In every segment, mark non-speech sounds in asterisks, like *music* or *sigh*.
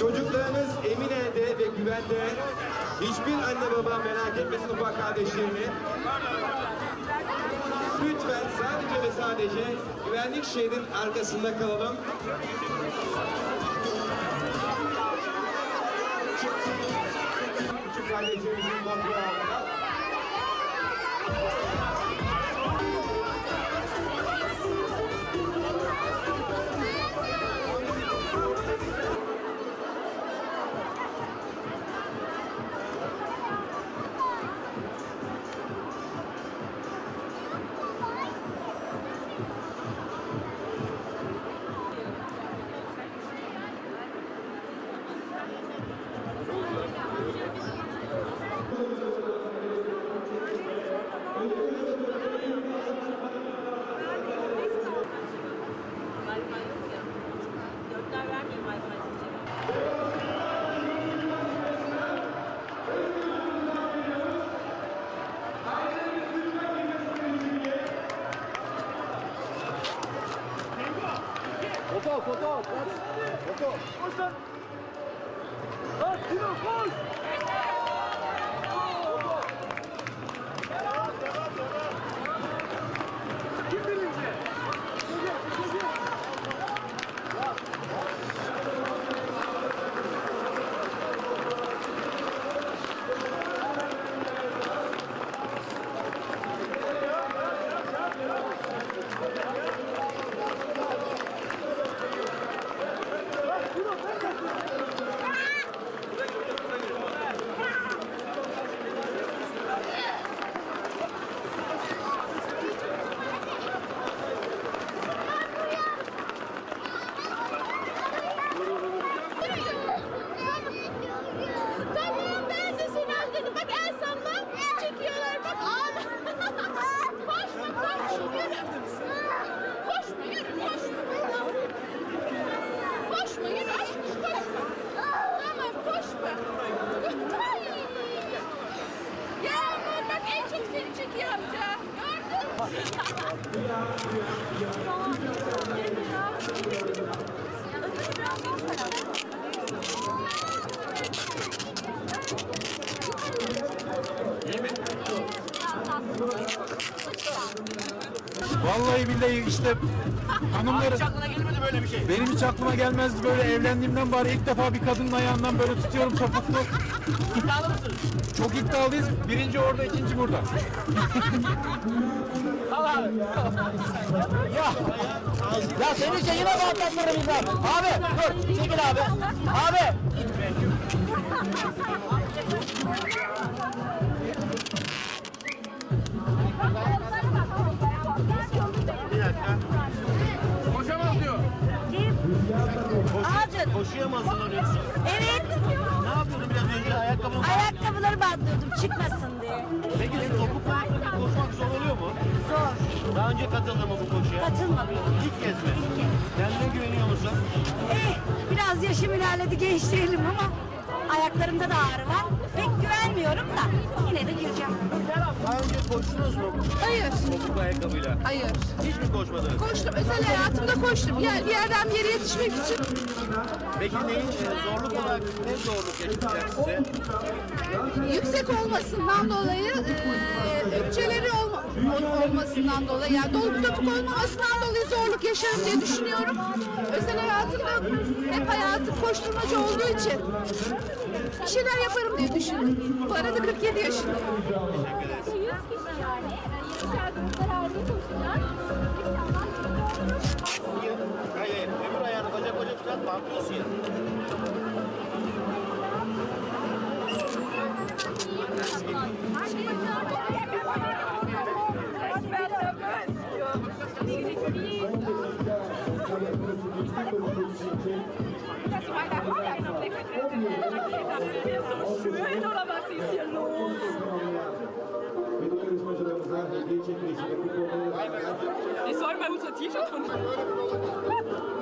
Çocuklarınız Emine'de ve güvende. Hiçbir anne baba merak etmesin ufak kardeşlerini. Lütfen sadece ve sadece güvenlik şeridin arkasında kalalım. Küçük kardeşlerimizin kontrol altında. Foto, foto, foto. Koş lan. Lan Tino koş. Vallahi billahi işte hanımları Hiç aklına gelmedi böyle bir şey. benim hiç aklıma gelmezdi böyle evlendiğimden bari ilk defa bir kadının ayağından böyle tutuyorum topuklu. İddialı mısınız? Çok iddialıyız. Birinci orada, ikinci burada. Al abi. ya. Ya senin şeyine mi atlatmadın biz abi? Abi dur çekil abi. Abi. Hazırlanıyorsun? Evet. Ne yapıyordun biraz önce ayakkabını Ayakkabıları bantlıyordum çıkmasın diye. Peki topuk konusunda koşmak zor oluyor mu? Zor. Daha önce katıldın mı bu koşuya? Katılmadım. İlk kez mi? Kendine güveniyor musun? Eh, biraz yaşım ilerledi genç değilim ama ayaklarımda da ağrı var. Pek güvenmiyorum da yine de gireceğim. Daha önce koştunuz mu? Hayır, Topuk ayakkabıyla. hayır. Hiç mi koşmadınız? Koştum. Özel hayatımda koştum. Yani bir yerden bir yere yetişmek için Peki neyin zorluk olarak ne zorluk yaşatacak size? yüksek olmasından dolayı, e, bütçeleri olmasından dolayı, yani dolgu topuk olmamasından dolayı zorluk yaşarım diye düşünüyorum. Özel hayatımda hep hayatım koşturmacı olduğu için bir şeyler yaparım diye düşünüyorum. Bu arada 47 yaşındayım. 100 kişi yani. 20 çarpımızlar halinde koşacağız. Hayır, öbür ayağını bacak bacak tutan bantlıyorsun ya. Dass sie meine Haare Das ist so schön oder was ist hier los? Ich soll mal unser T-Shirt runter. *laughs*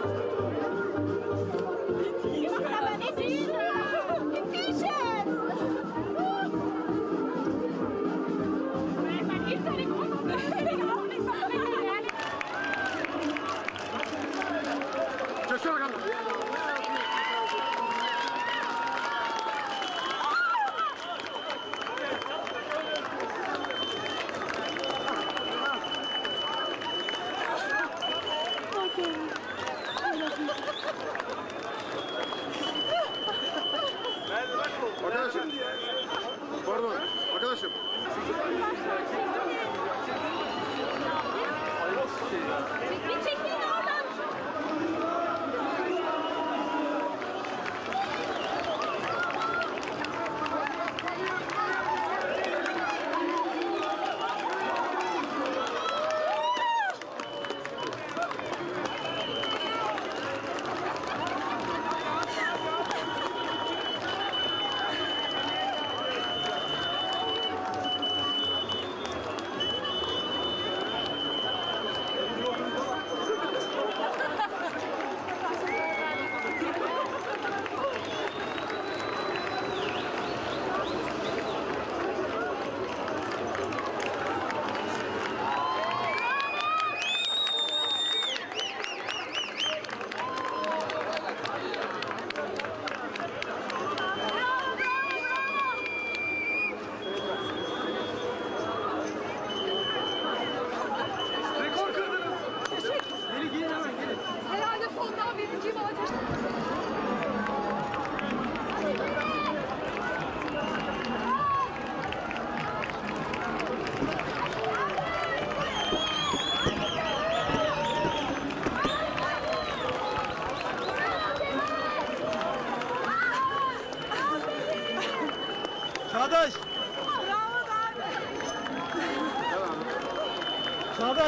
Let's go.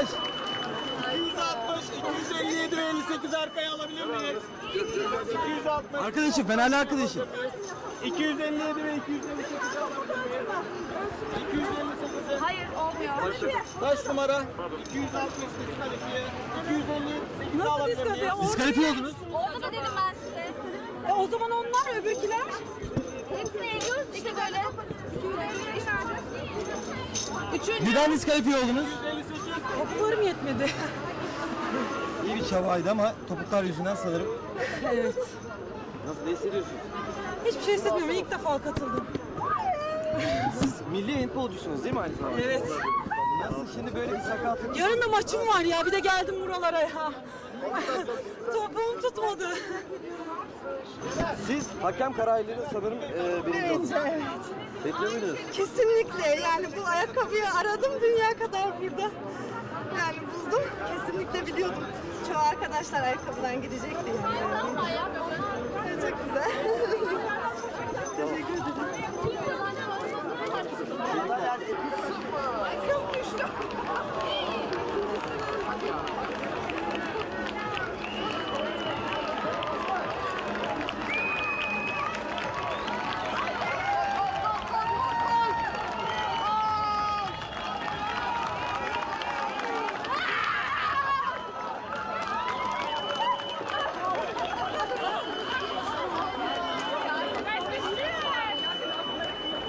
Çağdaş. 260, 257 ve 58 arkaya alabilir miyiz? 260. Arkadaşım, Fenerli arkadaşım. 257 ve 258 alabilir miyiz? 258'e. Hayır olmuyor. Kaç numara? 260 diskalifiye. 258 Nasıl alabilir miyiz? Diskalifiye oldunuz. Orada da dedim ben size. E, o zaman onlar öbürkiler. Hepsini eliyoruz işte böyle. Üçüncü. Neden diskalifiye oldunuz? Toplarım yetmedi. *laughs* İyi bir çabaydı ama topuklar yüzünden sanırım. Evet. Nasıl ne hissediyorsunuz? Hiçbir şey hissetmiyorum. İlk defa katıldım. Siz milli handbolcusunuz değil mi aynı zamanda? Evet. Nasıl şimdi böyle bir sakatlık? Yarın da maçım var ya. Bir de geldim buralara ya. *laughs* Topuğum tutmadı. Siz hakem kararıyla sanırım e, birinci oldunuz. Evet. Bekliyor muydunuz? Kesinlikle. Yani bu ayakkabıyı aradım dünya kadar burada. Kesinlikle biliyordum. Çoğu arkadaşlar ayakkabıdan gidecekti yani. Çok güzel.